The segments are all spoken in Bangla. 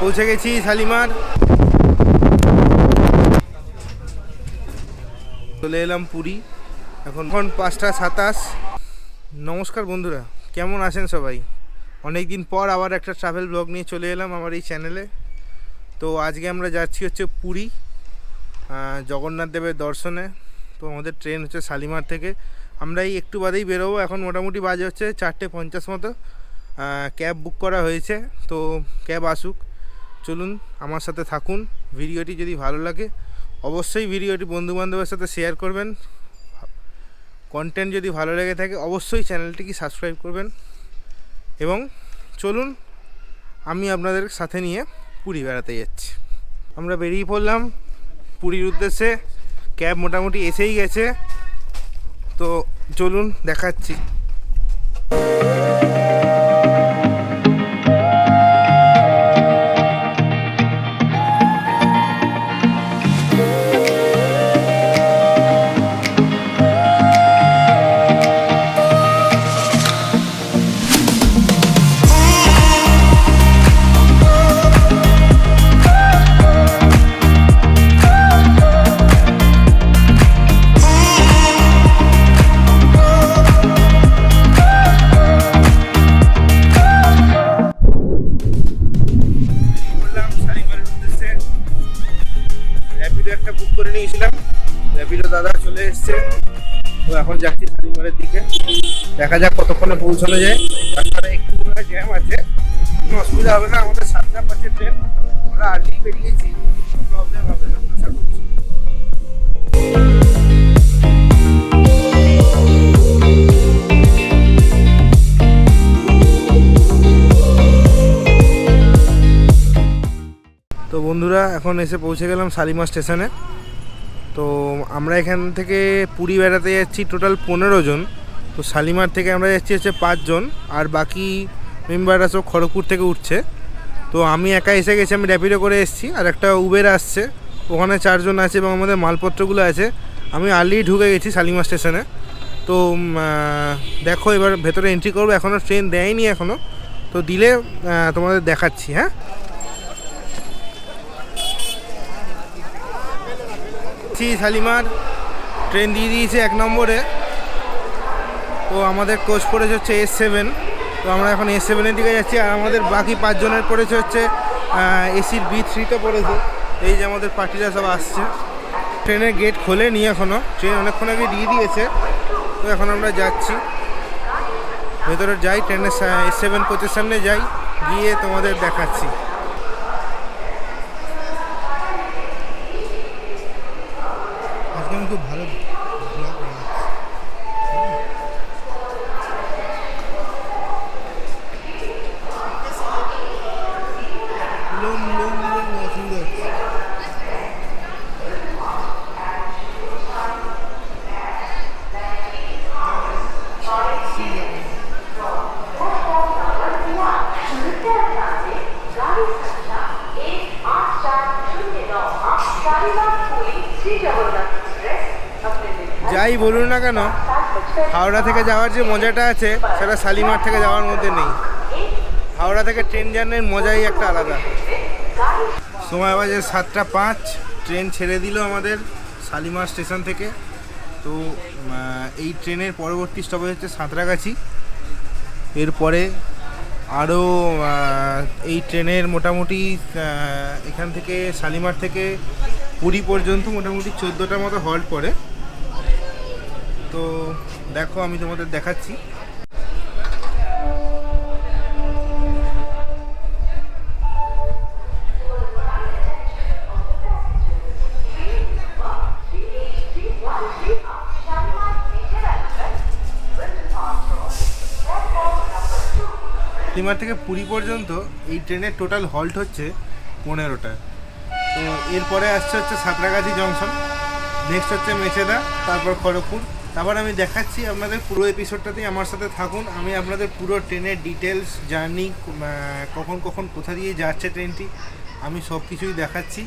পৌঁছে গেছি শালিমার। চলে এলাম পুরী। এখন এখন পাঁচটা সাতাশ। নমস্কার বন্ধুরা, কেমন আছেন সবাই? অনেক দিন পর আবার একটা ট্রাভেল ব্লগ নিয়ে চলে এলাম আমার এই চ্যানেলে তো আজকে আমরা যাচ্ছি হচ্ছে পুরী জগন্নাথ দেবের দর্শনে। তো আমাদের ট্রেন হচ্ছে শালিমার থেকে। আমরা এই একটু বাদেই বেরোবো। এখন মোটামুটি বাজে হচ্ছে চারটে পঞ্চাশ মতো। ক্যাব বুক করা হয়েছে। তো ক্যাব আসুক। চলুন আমার সাথে থাকুন। ভিডিওটি যদি ভালো লাগে, অবশ্যই ভিডিওটি বন্ধুবান্ধবের সাথে শেয়ার করবেন। কন্টেন্ট যদি ভালো লেগে থাকে, অবশ্যই চ্যানেলটিকে সাবস্ক্রাইব করবেন। এবং চলুন, আমি আপনাদের সাথে নিয়ে পুরী বেড়াতে যাচ্ছি। আমরা বেরিয়ে পড়লাম পুরীর উদ্দেশ্যে। ক্যাব মোটামুটি এসেই গেছে। তো চলুন দেখাচ্ছি। যাচ্ছি দিকে। দেখা যাক কতক্ষণে পৌঁছানো যায়। তারপরে একটু জ্যাম আছে। কোনো অসুবিধা হবে না, আমাদের সাতটা পাঁচে ট্রেন আমরা আগেই বেরিয়েছি। প্রবলেম হবে না, আশা করছি। তো বন্ধুরা, এখন এসে পৌঁছে গেলাম শালিমার স্টেশনে। তো আমরা এখান থেকে পুরী বেড়াতে যাচ্ছি টোটাল পনেরো জন। তো শালিমার থেকে আমরা যাচ্ছি হচ্ছে পাঁচজন আর বাকি মেম্বাররা সব খড়গপুর থেকে উঠছে। তো আমি একা এসে গেছি, আমি র্যাপিডো করে এসেছি আর একটা উবের আসছে। ওখানে চারজন আছে এবং আমাদের মালপত্রগুলো আছে। আমি আর্লি ঢুকে গেছি শালিমার স্টেশনে। তো দেখো এবার ভেতরে এন্ট্রি করব। এখনও ট্রেন দেয়নি এখনও তো দিলে তোমাদের দেখাচ্ছি হ্যাঁ? যাচ্ছি শালিমার। ট্রেন দিয়ে দিয়েছে এক নম্বরে। তো আমাদের কোচ পড়েছে হচ্ছে এস সেভেন তো আমরা এখন এস সেভেনের দিকে যাচ্ছি। আর আমাদের বাকি পাঁচজনের পড়েছে হচ্ছে এসির বি থ্রিতে পড়েছে। এই যে আমাদের পার্টিরা সব আসছে। ট্রেনের গেট খোলে খোলেনি এখনও ট্রেন অনেকক্ষণ আগে দিয়ে দিয়েছে। তো এখন আমরা যাচ্ছি। ভেতরে যাই ট্রেনের এস সেভেন কোচের সামনে যাই। গিয়ে তোমাদের দেখাচ্ছি আজকে আমি খুব ভালো ব্লগ বানাচ্ছি লোম লোম লোম সুন্দর যাই বলুন না কেন, হাওড়া থেকে যাওয়ার যে মজাটা আছে, সেটা শালিমার থেকে যাওয়ার মধ্যে নেই। হাওড়া থেকে ট্রেন জার্নির মজাই একটা আলাদা। সময় বাজে সাতটা পাঁচ, ট্রেন ছেড়ে দিল আমাদের শালিমার স্টেশন থেকে। তো এই ট্রেনের পরবর্তী স্টপেজ হচ্ছে সাঁতরাগাছি। এরপরে আরও এই ট্রেনের মোটামুটি এখান থেকে শালিমার থেকে পুরী পর্যন্ত মোটামুটি চোদ্দোটার মতো হল্ট পড়ে। তো দেখো, আমি তোমাদের দেখাচ্ছি। শালিমার থেকে পুরী পর্যন্ত এই ট্রেনের টোটাল হল্ট হচ্ছে পনেরোটা তো এরপরে আসছে হচ্ছে সাঁতরাগাছি জংশন। নেক্সট হচ্ছে মেচেদা, তারপর খড়গপুর। তারপর আমি দেখাচ্ছি আপনাদের পুরো এপিসোডটাতেই আমার সাথে থাকুন। আমি আপনাদের পুরো ট্রেনের ডিটেলস জার্নি কখন কখন, কোথা দিয়ে যাচ্ছে ট্রেনটি, আমি সব কিছুই দেখাচ্ছি।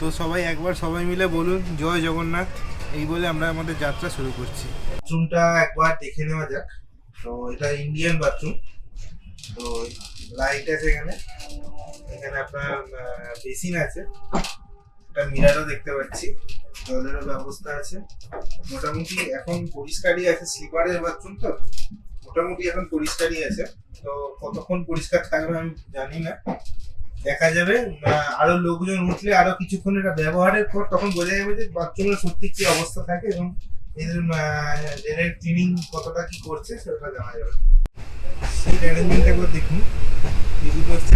তো সবাই একবার সবাই মিলে বলুন, জয় জগন্নাথ। এই বলে আমরা আমাদের যাত্রা শুরু করছি। বাথরুমটা একবার দেখে নেওয়া যাক। তো এটা ইন্ডিয়ান বাথরুম তো লাইট আছে এখানে। এখানে আপনার বেসিন আছে। একটা মিরারও দেখতে পাচ্ছি। জলেরও ব্যবস্থা আছে। মোটামুটি এখন পরিষ্কারই আছে। স্লিপারের বাথরুম তো? মোটামুটি এখন পরিষ্কারই আছে। তো কতক্ষণ পরিষ্কার থাকবে আমি জানি না। দেখা যাবে। আরও লোকজন উঠলে আরও কিছুক্ষণ এটা ব্যবহারের পর তখন বোঝা যাবে যে বাথরুমের সত্যি কি অবস্থা থাকে এবং এদের ড্রেনের ক্লিনিং কতটা কি করছে সেটা জানা যাবে সিট অ্যারেঞ্জমেন্ট একবার দেখুন। দুটো হচ্ছে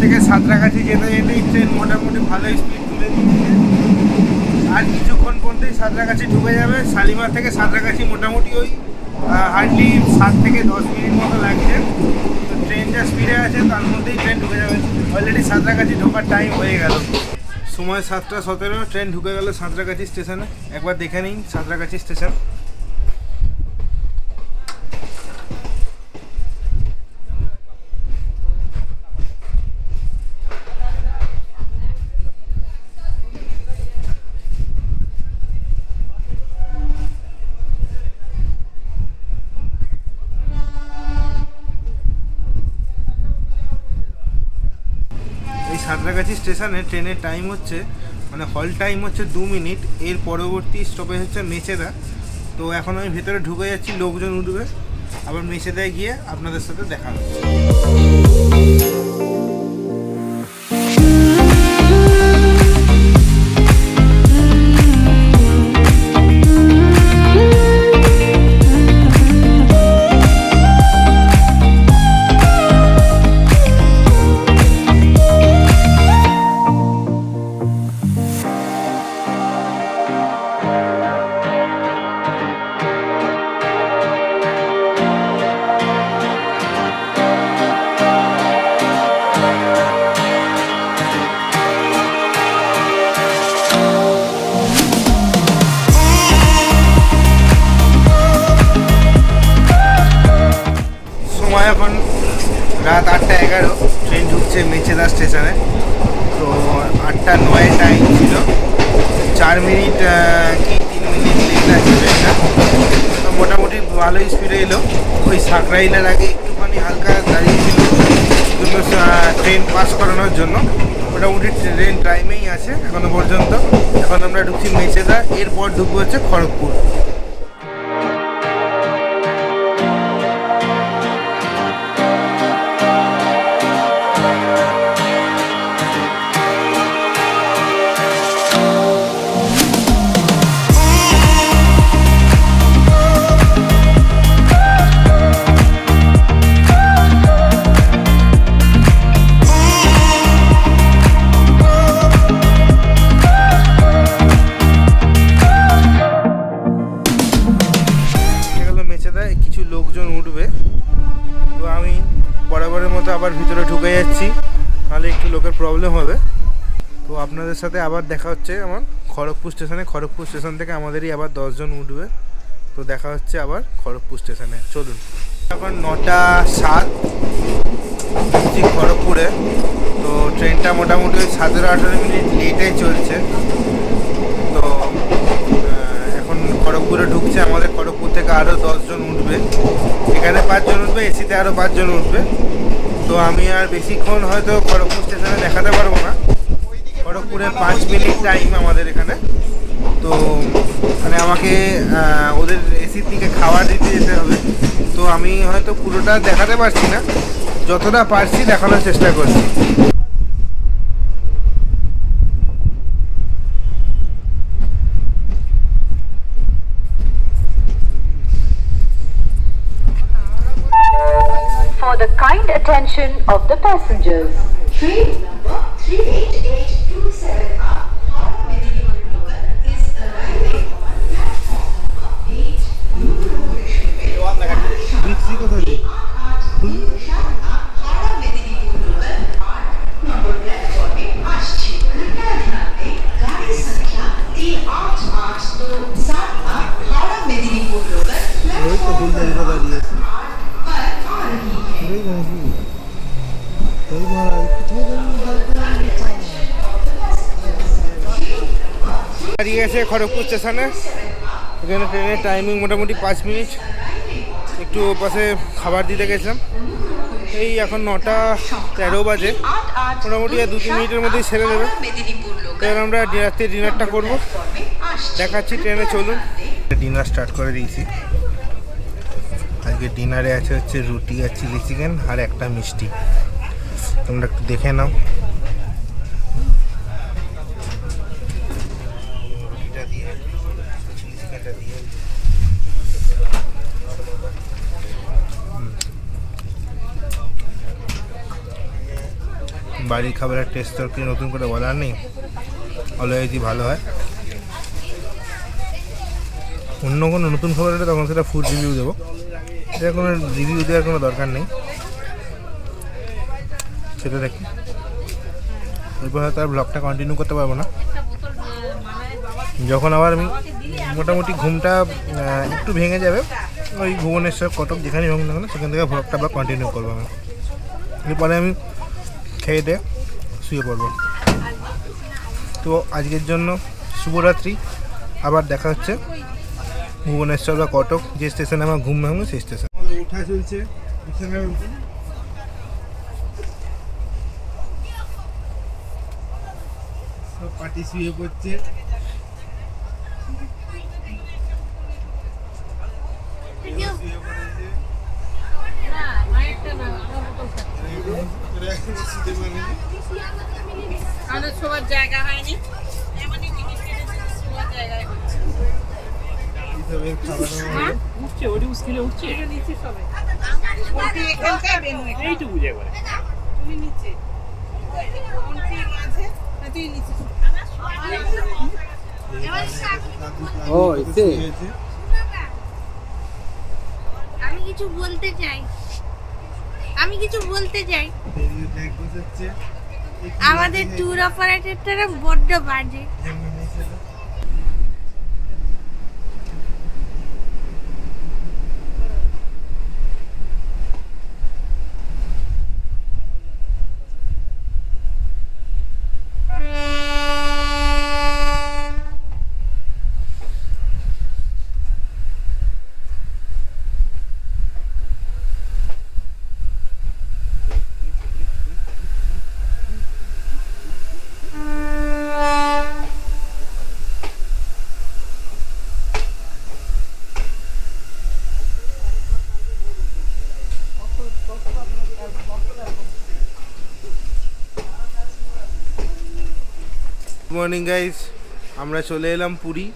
থেকে সাঁতরাগাছি যেতে যেতেই ট্রেন মোটামুটি ভালোই স্পিড তুলে দিচ্ছে আর কিছুক্ষণ পর্যন্তই সাঁতরাগাছি ঢুকে যাবে। শালিমার থেকে সাঁতরাগাছি মোটামুটি ওই হার্ডলি সাত থেকে দশ মিনিট মতো লাগছে। তো ট্রেন যা স্পিডে আছে, তার মধ্যেই ট্রেন ঢুকে যাবে। অলরেডি সাঁতরাগাছি ঢোকার টাইম হয়ে গেল। সময় সাতটা সতেরো ট্রেন ঢুকে গেল সাঁতরাগাছি স্টেশনে একবার দেখে নিন সাঁতরাগাছি স্টেশন সাঁতরাগাছি স্টেশনে ট্রেনের টাইম হচ্ছে মানে হল টাইম হচ্ছে দু মিনিট, এর পরবর্তী স্টপেজ হচ্ছে মেচেদা তো এখন আমি ভেতরে ঢুকে যাচ্ছি, লোকজন উঠবে, আবার মেচেদায় গিয়ে আপনাদের সাথে দেখা হচ্ছে। রাত আটটা এগারো, ট্রেন ঢুকছে মেচেদা স্টেশনে। তো আটটা নয় টাইম ছিল। চার মিনিট কি, তিন মিনিট লেট আছে ট্রেনটা। তো মোটামুটি ভালোই স্পিডে এলো। ওই সাকরাইলের আগে একটুখানি হালকা দাঁড়িয়েছিল দুটো ট্রেন পাস করানোর জন্য। মোটামুটি ট্রেন টাইমেই আছে এখনও পর্যন্ত। এখন আমরা ঢুকছি মেচেদা এরপর ঢুকবো হচ্ছে খড়গপুর। যাচ্ছি, তাহলে একটু লোকের প্রবলেম হবে। তো আপনাদের সাথে আবার দেখা হচ্ছে আমার খড়গপুর স্টেশনে। খড়গপুর স্টেশন থেকে আমাদেরই আবার দশজন উঠবে। তো দেখা হচ্ছে আবার খড়গপুর স্টেশনে। চলুন। এখন নটা সাত খড়গপুরে। তো ট্রেনটা মোটামুটি সতেরো আঠেরো মিনিট লেটে চলছে। খড়গপুরে ঢুকছে, আমাদের খড়গপুর থেকে আরও দশজন উঠবে। এখানে পাঁচজন উঠবে, এসিতে আরও পাঁচজন উঠবে। তো আমি আর বেশিক্ষণ হয়তো খড়গপুর স্টেশনে দেখাতে পারব না। খড়গপুরে পাঁচ মিনিট টাইম আমাদের এখানে। তো মানে আমাকে ওদের এসির দিকে খাবার দিতে যেতে হবে। তো আমি হয়তো পুরোটা দেখাতে পারছি না। যতটা পারছি দেখানোর চেষ্টা করছি। Attention of the passengers. Train number 38827 দাঁড়িয়ে আছে খড়গপুর স্টেশনে। এখানে ট্রেনের টাইমিং মোটামুটি পাঁচ মিনিট। একটু পাশে খাবার দিতে গেছিলাম। এই এখন নটা তেরো বাজে। মোটামুটি আর দু তিন মিনিটের মধ্যেই ছেড়ে দেবে এবার আমরা রাত্রে ডিনারটা করব। দেখাচ্ছি ট্রেনে চলুন। ডিনার স্টার্ট করে দিয়েছি। আজকে ডিনারে আছে হচ্ছে রুটি আর চিলি চিকেন আর একটা মিষ্টি। তোমরা একটু দেখে নাও। বাড়ির খাবারের টেস্ট তো কি নতুন করে বলার নেই? অলওয়েজই ভালো হয়। অন্য কোনো নতুন খাবার হলে তখন সেটা ফুড রিভিউ দেবো। এটা কোনো রিভিউ দেওয়ার কোনো দরকার নেই। সেটা দেখি। এরপর হয়তো আর ব্লগটা কন্টিনিউ করতে পারব না। যখন আবার আমি মোটামুটি ঘুমটা একটু ভেঙে যাবে, ওই ভুবনেশ্বর, কটক, যেখানেই হোক না সেখান থেকে ব্লগটা আবার কন্টিনিউ করব আমি। এরপরে আমি খেয়ে দিয়ে শুয়ে পড়ব। তো আজকের জন্য শুভরাত্রি। আবার দেখা হচ্ছে ভুবনেশ্বর বা কটক, যে স্টেশনে আমার ঘুম ভাঙবে, সেই স্টেশন উঠা চলছে। সব পার্টি শুয়ে পড়ছে। জায়গা হয়নি। এমনই কেটেছে জায়গায় হচ্ছে। উঠছে ওটি স্কিলে উঠছে। নিচে সবাই এইটুকু জায়গা তুমি নিচে কোনটি মাঝে না তুই নিচে ও এতে আমি কিছু বলতে চাই। আমি কিছু বলতে চাই। আমাদের ট্যুর অপারেটরটা বড্ড বাজে গুড মর্নিং গাইজ আমরা চলে এলাম পুরী।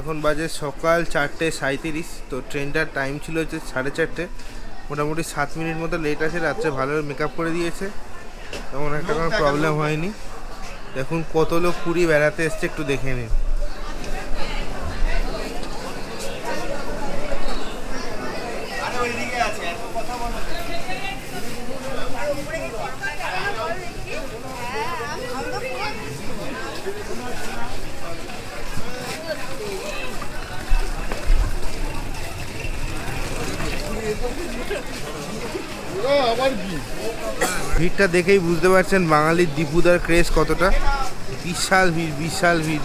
এখন বাজে সকাল চারটে সাঁত্রিশ তো ট্রেনটার টাইম ছিল হচ্ছে সাড়ে চারটে। মোটামুটি সাত মিনিট মতো লেট আছে। রাত্রে ভালো মেকআপ করে দিয়েছে। তেমন একটা কোনো প্রবলেম হয়নি। দেখুন কত লোক পুরী বেড়াতে এসছে একটু দেখে নিন। ভিড়টা দেখেই বুঝতে পারছেন বাঙালির দীপুদার ক্রেজ কতটা। বিশাল ভিড় বিশাল ভিড়।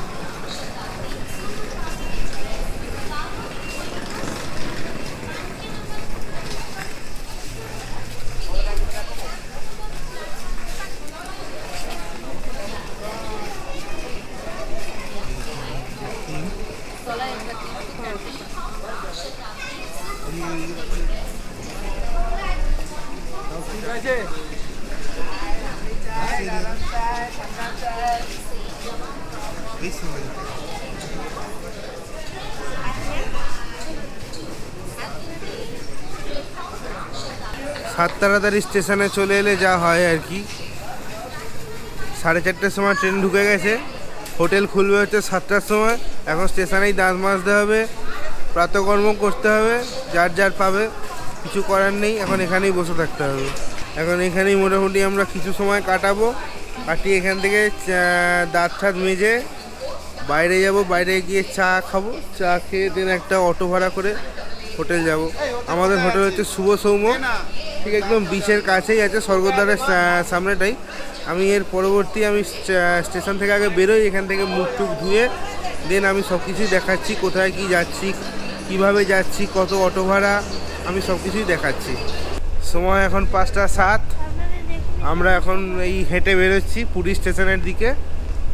সাত তাড়াতাড়ি স্টেশনে চলে এলে যা হয় আর কি। সাড়ে চারটের সময় ট্রেন ঢুকে গেছে। হোটেল খুলবে হচ্ছে সাতটার সময়। এখন স্টেশনেই দাঁত মাজতে হবে, প্রাতকর্ম করতে হবে, যার যার পাবে। কিছু করার নেই, এখন এখানেই বসে থাকতে হবে। এখন এখানেই মোটামুটি আমরা কিছু সময় কাটাবো। কাটিয়ে এখান থেকে দাঁত ঠাত মেজে বাইরে যাব, বাইরে গিয়ে চা খাব, চা খেয়ে দিন একটা অটো ভাড়া করে হোটেল যাব। আমাদের হোটেল হচ্ছে শুভ সৌম্য, ঠিক একদম বিচের কাছেই আছে, স্বর্গদ্বারের সামনেটাই। আমি এর পরবর্তী আমি স্টেশন থেকে আগে বেরোই, এখান থেকে মুখ টুক ধুয়ে, দেন আমি সব কিছুই দেখাচ্ছি, কোথায় কি যাচ্ছি, কীভাবে যাচ্ছি, কত অটো ভাড়া, আমি সব কিছুই দেখাচ্ছি। সময় এখন পাঁচটা সাত, আমরা এখন এই হেঁটে বেরোচ্ছি পুরী স্টেশনের দিকে।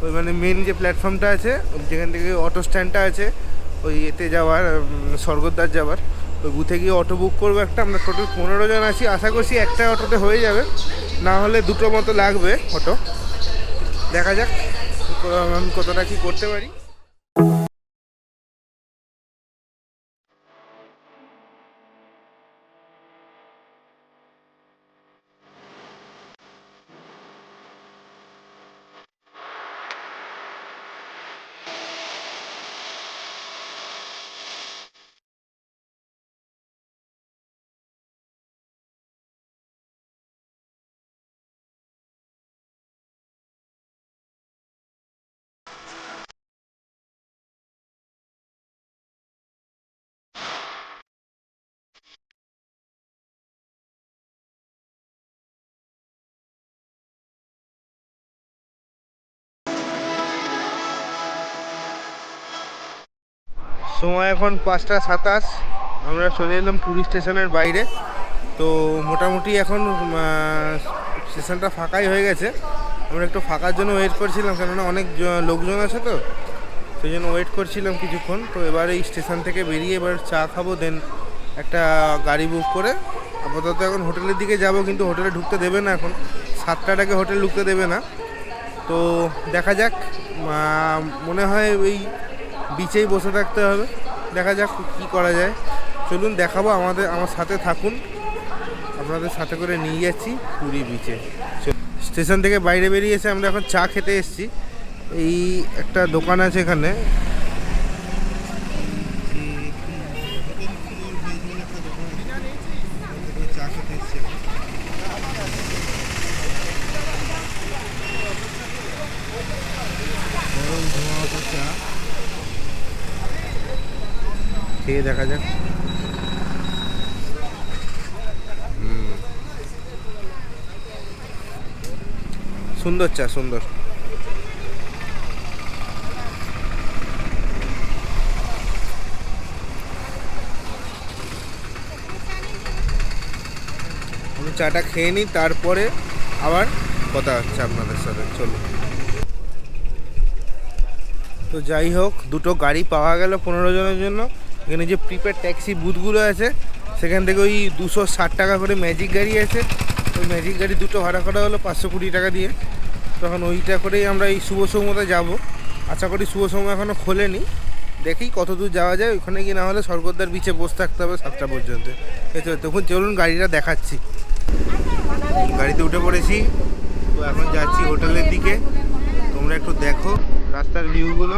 ওই মানে মেন যে প্ল্যাটফর্মটা আছে যেখান থেকে অটো স্ট্যান্ডটা আছে, ওই এতে যাওয়ার স্বর্গদ্বার যাওয়ার, ওই বুথে গিয়ে অটো বুক করব একটা, আমরা টোটাল পনেরো জন আছি, আশা করছি একটা অটোতে হয়ে যাবে, না হলে দুটো মতো লাগবে অটো দেখা যাক আমি কতটা কি করতে পারি। সময় এখন পাঁচটা সাতাশ। আমরা চলে এলাম পুরী স্টেশনের বাইরে। তো মোটামুটি এখন স্টেশনটা ফাঁকাই হয়ে গেছে। আমরা একটু ফাঁকার জন্য ওয়েট করছিলাম, কেননা অনেক লোকজন আছে তো। সেই জন্য ওয়েট করছিলাম কিছুক্ষণ। তো এবার এই স্টেশন থেকে বেরিয়ে এবার চা খাব দেন একটা গাড়ি বুক করে। আপাতত এখন হোটেলের দিকে যাব, কিন্তু হোটেলে ঢুকতে দেবে না এখন। সাতটার আগে হোটেল ঢুকতে দেবে না। তো দেখা যাক মনে হয় ওই বিচেই বসে থাকতে হবে। দেখা যাক কি করা যায়। চলুন দেখাবো আমাদের, আমার সাথে থাকুন। আপনাদের সাথে করে নিয়ে যাচ্ছি পুরী বিচে স্টেশন থেকে বাইরে বেরিয়ে এসে আমরা এখন চা খেতে এসেছি। এই একটা দোকান আছে এখানে। খেয়ে দেখা যাক। সুন্দর চা, সুন্দর। আমি চাটা খেয়ে নিই, তারপরে আবার কথা হচ্ছে আপনাদের সাথে। চলুন। তো যাই হোক, দুটো গাড়ি পাওয়া গেল পনেরো জনের জন্য। এখানে যে প্রিপেড ট্যাক্সি বুথগুলো আছে, সেখান থেকে ওই দুশো ষাট টাকা করে ম্যাজিক গাড়ি আছে। ওই ম্যাজিক গাড়ি দুটো ভাড়া করা হলো পাঁচশো কুড়ি টাকা দিয়ে। তখন ওইটা করেই আমরা এই শুভ সৌমতে যাব। আশা করি শুভ সৌম এখনও খোলেনি। দেখি কত দূর যাওয়া যায় ওখানে গিয়ে না হলে স্বর্গদ্বার বিচে বসে থাকতে হবে সাতটা পর্যন্ত। এই তখন চলুন গাড়িটা দেখাচ্ছি। গাড়িতে উঠে পড়েছি। তো এখন যাচ্ছি হোটেলের দিকে। তোমরা একটু দেখো রাস্তার ভিউগুলো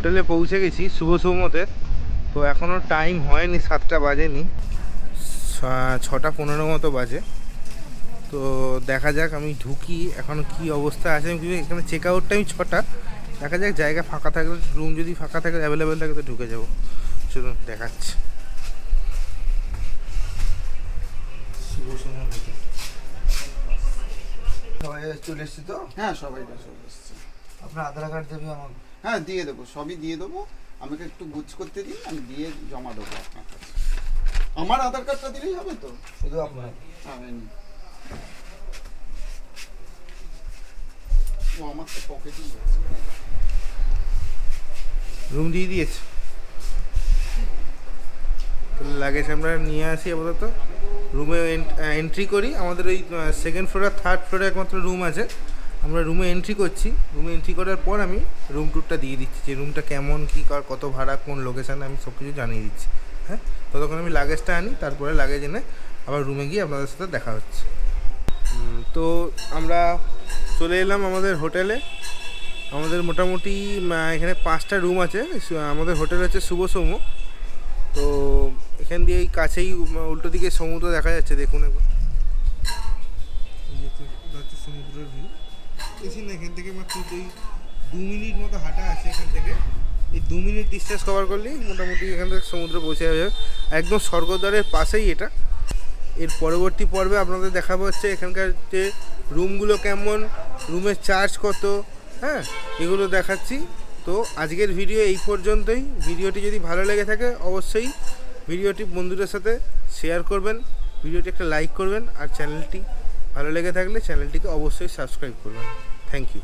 হোটেলে পৌঁছে গেছি শুভ সৌমতে। তো এখনও টাইম হয়নি সাতটা বাজেনি। ছটা পনেরো মতো বাজে। তো দেখা যাক আমি ঢুকি। এখন কি অবস্থা আছে আমি এখানে চেক আউট টাইম ছটা। দেখা যাক জায়গা ফাঁকা থাকলে রুম যদি ফাঁকা থাকে অ্যাভেলেবেল থাকে তো ঢুকে যাব। চলুন দেখাচ্ছি। সবাই চলে এসছি তো? হ্যাঁ সবাই চলে এসছে। আপনার আধার কার্ড দেবে আমাকে হ্যাঁ দিয়ে দেবো সবই দিয়ে দেবো। আমাকে একটু গুছ করতে দিন আমি দিয়ে জমা দেবো আপনার কাছে। আমার আধার কার্ডটা দিলেই হবে তো? শুধু আপনার। হ্যাঁ ও আমার তো পকেটেই রুম দিয়ে দিয়েছে। লাগেজ আমরা নিয়ে আসি আপাতত। রুমে এন্ট্রি করি। আমাদের ওই সেকেন্ড ফ্লোর আর থার্ড ফ্লোরে একমাত্র রুম আছে। আমরা রুমে এন্ট্রি করছি। রুমে এন্ট্রি করার পর আমি রুম ট্যুরটা দিয়ে দিচ্ছি যে রুমটা কেমন, কী কার, কত ভাড়া, কোন লোকেশানে আমি সব কিছু জানিয়ে দিচ্ছি। হ্যাঁ? ততক্ষণ আমি লাগেজটা আনি, তারপরে লাগেজ এনে আবার রুমে গিয়ে আপনাদের সাথে দেখা হচ্ছে। তো আমরা চলে এলাম আমাদের হোটেলে। আমাদের মোটামুটি এখানে পাঁচটা রুম আছে। আমাদের হোটেল হচ্ছে শুভ সৌম তো এখান দিয়ে কাছেই উল্টো দিকে সমুদ্র দেখা যাচ্ছে, দেখুন একবার এই হচ্ছে- এটা হচ্ছে সমুদ্রের ভিউ বেশি না, এখান থেকে মাত্র ওই দু মিনিট মতো হাঁটা আছে এখান থেকে। এই দু মিনিট ডিস্টেন্স কভার করলেই মোটামুটি এখান থেকে সমুদ্র পৌঁছে যাবে। একদম স্বর্গদ্বারের পাশেই এটা। এর পরবর্তী পর্বে আপনাদের দেখাবো হচ্ছে এখানকার যে রুমগুলো কেমন, রুমের চার্জ কত হ্যাঁ এগুলো দেখাচ্ছি। তো আজকের ভিডিও এই পর্যন্তই। ভিডিওটি যদি ভালো লেগে থাকে, অবশ্যই ভিডিওটি বন্ধুদের সাথে শেয়ার করবেন। ভিডিওটি একটা লাইক করবেন। আর চ্যানেলটি ভালো লেগে থাকলে চ্যানেলটিকে অবশ্যই সাবস্ক্রাইব করবেন। Thank you